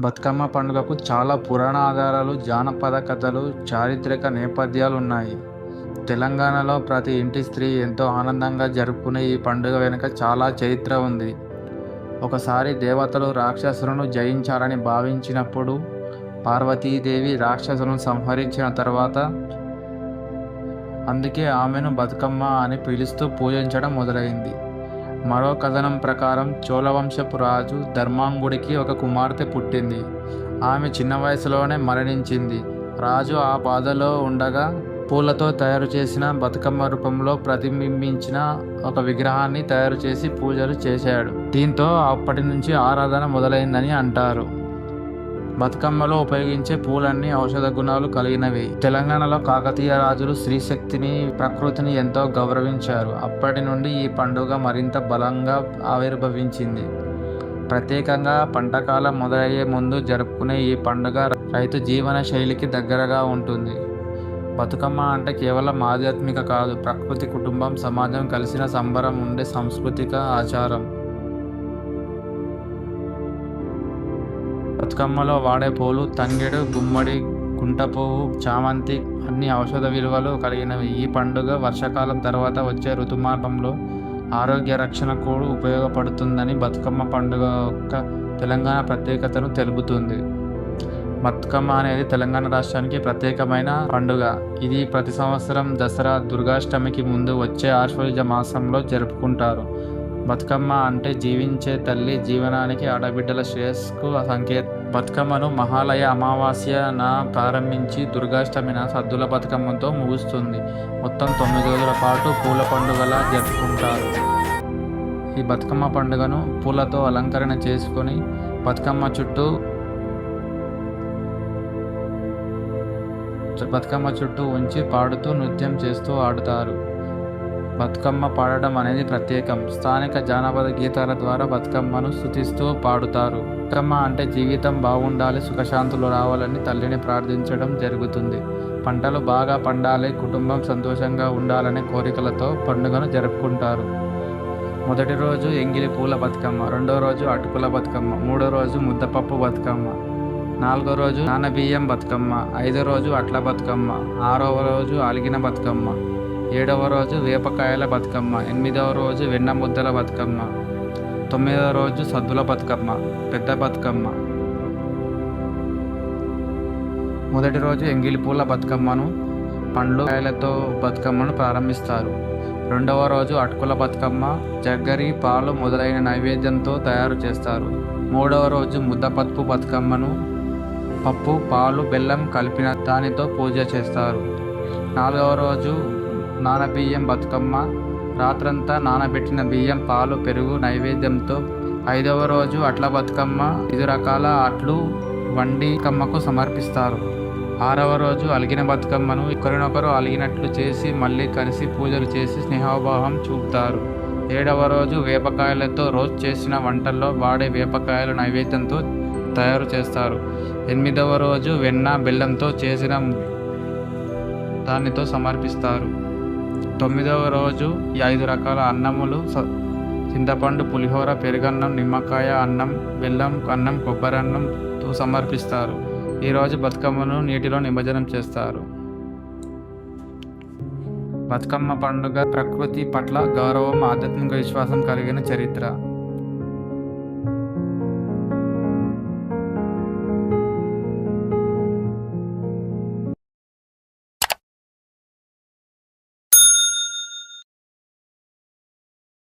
బతుకమ్మ పండుగకు చాలా పురాణ ఆధారాలు జానపద కథలు చారిత్రక నేపథ్యాలు ఉన్నాయి తెలంగాణలో ప్రతి ఇంటి స్త్రీ ఎంతో ఆనందంగా జరుపుకునే ఈ పండుగ వెనుక చాలా చరిత్ర ఉంది. ఒకసారి దేవతలు రాక్షసులను జయించాలని భావించినప్పుడు పార్వతీదేవి రాక్షసులను సంహరించిన తర్వాత అందుకే ఆమెను బతుకమ్మ అని పిలుస్తూ పూజించడం మొదలైంది. మరో కథనం ప్రకారం చోళవంశపు రాజు ధర్మాంగుడికి ఒక కుమార్తె పుట్టింది. ఆమె చిన్న వయసులోనే మరణించింది. రాజు ఆ బాధలో ఉండగా పూలతో తయారు చేసిన బతుకమ్మ రూపంలో ప్రతిబింబించిన ఒక విగ్రహాన్ని తయారు చేసి పూజలు చేశాడు. దీంతో అప్పటి నుంచి ఆరాధన మొదలైందని అంటారు. బతుకమ్మలో ఉపయోగించే పూలన్నీ ఔషధ గుణాలు కలిగినవి. తెలంగాణలో కాకతీయ రాజులు స్త్రీశక్తిని ప్రకృతిని ఎంతో గౌరవించారు. అప్పటి నుండి ఈ పండుగ మరింత బలంగా ఆవిర్భవించింది. ప్రత్యేకంగా పంటకాలం మొదలయ్యే ముందు జరుపుకునే ఈ పండుగ రైతు జీవన శైలికి దగ్గరగా ఉంటుంది. బతుకమ్మ అంటే కేవలం ఆధ్యాత్మిక కాదు ప్రకృతి కుటుంబం సమాజం కలిసిన సంబరం ఉండే సాంస్కృతిక ఆచారం. బతుకమ్మలో వాడే పూలు తంగెడు గుమ్మడి గుంట పువ్వు చామంతి అన్ని ఔషధ విలువలు కలిగినవి. ఈ పండుగ వర్షాకాలం తర్వాత వచ్చే ఋతుమార్గంలో ఆరోగ్య రక్షణ కూడా ఉపయోగపడుతుందని బతుకమ్మ పండుగ యొక్క తెలంగాణ ప్రత్యేకతను తెలుపుతుంది. బతుకమ్మ అనేది తెలంగాణ రాష్ట్రానికి ప్రత్యేకమైన పండుగ. ఇది ప్రతి సంవత్సరం దసరా దుర్గాష్టమికి ముందు వచ్చే ఆశ్వయుజ మాసంలో జరుపుకుంటారు. బతుకమ్మ అంటే జీవించే తల్లి జీవనానికి ఆడబిడ్డల శ్రేయస్కు సంకేతం బతుకమ్మను మహాలయ అమావాస్యన ప్రారంభించి దుర్గాష్టమిన సద్దుల బతుకమ్మతో ముగుస్తుంది. మొత్తం తొమ్మిది రోజుల పాటు పూల పండుగలా జరుపుకుంటారు. ఈ బతుకమ్మ పండుగను పూలతో అలంకరణ చేసుకొని బతుకమ్మ చుట్టూ బతుకమ్మ చుట్టూ ఉంచి పాడుతూ నృత్యం చేస్తూ ఆడుతారు. బతుకమ్మ పాడడం అనేది ప్రత్యేకం. స్థానిక జానపద గీతాల ద్వారా బతుకమ్మను స్థుతిస్తూ పాడుతారు. బతుకమ్మ అంటే జీవితం బాగుండాలి సుఖశాంతులు రావాలని తల్లిని ప్రార్థించడం జరుగుతుంది. పంటలు బాగా పండాలి కుటుంబం సంతోషంగా ఉండాలనే కోరికలతో పండుగను జరుపుకుంటారు. మొదటి రోజు ఎంగిలి పూల బతుకమ్మ రెండో రోజు అటుకుల బతుకమ్మ మూడో రోజు ముద్దపప్పు బతుకమ్మ నాలుగో రోజు నానబియ్యం బతుకమ్మ ఐదో రోజు అట్ల బతుకమ్మ ఆరవ రోజు అలిగిన బతుకమ్మ. ఏడవ రోజు వేపకాయల బతుకమ్మ ఎనిమిదవ రోజు వెన్న ముద్దల బతుకమ్మ తొమ్మిదవ రోజు సద్దుల బతుకమ్మ పెద్ద బతుకమ్మ. మొదటి రోజు ఎంగిలి పూల బతుకమ్మను పండ్లు కాయలతో బతుకమ్మను ప్రారంభిస్తారు. రెండవ రోజు అటుకుల బతుకమ్మ జగ్గరి పాలు మొదలైన నైవేద్యంతో తయారు చేస్తారు. మూడవ రోజు ముద్దపప్పు బతుకమ్మను పప్పు పాలు బెల్లం కలిపిన దానితో పూజ చేస్తారు. నాలుగవ రోజు నానబియ్యం బతుకమ్మ. రాత్రంతా నానబెట్టిన బియ్యం పాలు పెరుగు నైవేద్యంతో ఐదవ రోజు అట్ల బతుకమ్మ ఐదు రకాల అట్లు వండి కమ్మకు సమర్పిస్తారు. ఆరవ రోజు అలిగిన బతుకమ్మను ఒకరినొకరు అలిగినట్లు చేసి మళ్ళీ కలిసి పూజలు చేసి స్నేహోభావం చూపుతారు. ఏడవ రోజు వేపకాయలతో రోజు చేసిన వంటల్లో వాడే వేపకాయల నైవేద్యంతో తయారు చేస్తారు. ఎనిమిదవ రోజు వెన్న బెల్లంతో చేసిన దానితో సమర్పిస్తారు. తొమ్మిదవ రోజు ఈ ఐదు రకాల అన్నములు చింతపండు పులిహోర పెరుగన్నం నిమ్మకాయ అన్నం బెల్లం అన్నం కొబ్బరి అన్నంతో సమర్పిస్తారు. ఈరోజు బతుకమ్మను నీటిలో నిమజ్జనం చేస్తారు. బతుకమ్మ పండుగ ప్రకృతి పట్ల గౌరవం ఆధ్యాత్మిక విశ్వాసం కలిగిన చరిత్ర.